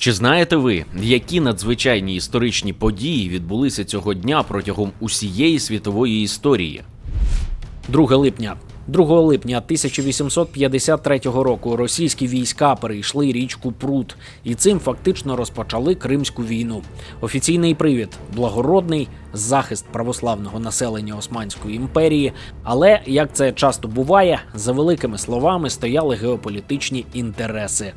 Чи знаєте ви, які надзвичайні історичні події відбулися цього дня протягом усієї світової історії? 2 липня. 2 липня 1853 року російські війська перейшли річку Прут і цим фактично розпочали Кримську війну. Офіційний привід благородний захист православного населення Османської імперії. Але як це часто буває, за великими словами стояли геополітичні інтереси.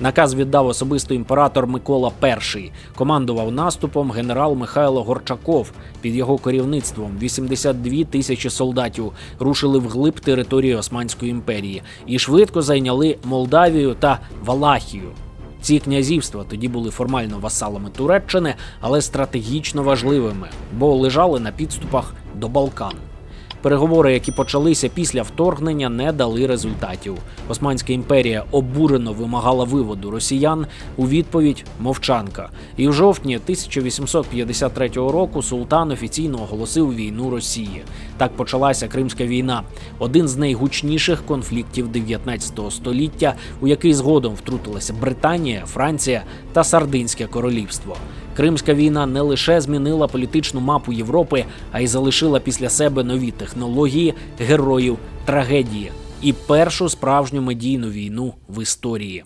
Наказ віддав особисто імператор Микола І. Командував наступом генерал Михайло Горчаков. Під його керівництвом 82 тисячі солдатів рушили вглиб території Османської імперії і швидко зайняли Молдавію та Валахію. Ці князівства тоді були формально васалами Туреччини, але стратегічно важливими, бо лежали на підступах до Балкан. Переговори, які почалися після вторгнення, не дали результатів. Османська імперія обурено вимагала виводу росіян у відповідь мовчанка. І в жовтні 1853 року султан офіційно оголосив війну Росії. Так почалася Кримська війна, один з найгучніших конфліктів 19 століття, у який згодом втрутилася Британія, Франція та Сардинське королівство. Кримська війна не лише змінила політичну мапу Європи, а й залишила після себе нові технології, героїв, трагедії і першу справжню медійну війну в історії.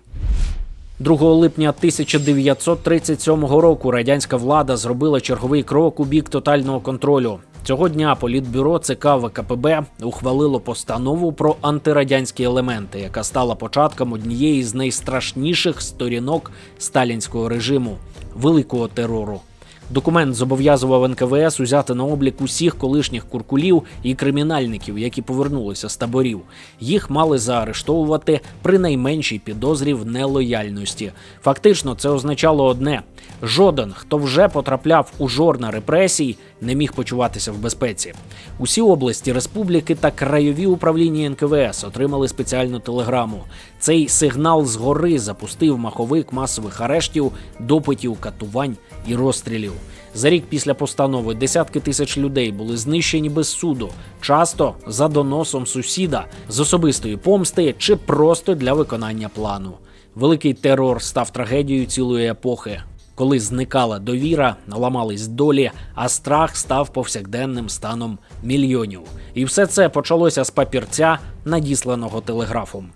2 липня 1937 року радянська влада зробила черговий крок у бік тотального контролю. Цього дня політбюро ЦК ВКПБ ухвалило постанову про антирадянські елементи, яка стала початком однієї з найстрашніших сторінок сталінського режиму великого терору. Документ зобов'язував НКВС узяти на облік усіх колишніх куркулів і кримінальників, які повернулися з таборів. Їх мали заарештовувати при найменшій підозрі в нелояльності. Фактично, це означало одне: жоден, хто вже потрапляв у жорна репресій, не міг почуватися в безпеці. Усі області республіки та краєві управління НКВС отримали спеціальну телеграму. Цей сигнал згори запустив маховик масових арештів, допитів, катувань і розстрілів. За рік після постанови десятки тисяч людей були знищені без суду, часто за доносом сусіда з особистої помсти чи просто для виконання плану. Великий терор став трагедією цілої епохи. Коли зникала довіра, ламались долі, а страх став повсякденним станом мільйонів. І все це почалося з папірця, надісланого телеграфом.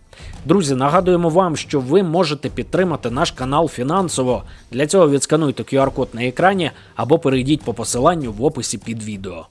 Друзі, нагадуємо вам, що ви можете підтримати наш канал фінансово. Для цього відскануйте QR-код на екрані або перейдіть по посиланню в описі під відео.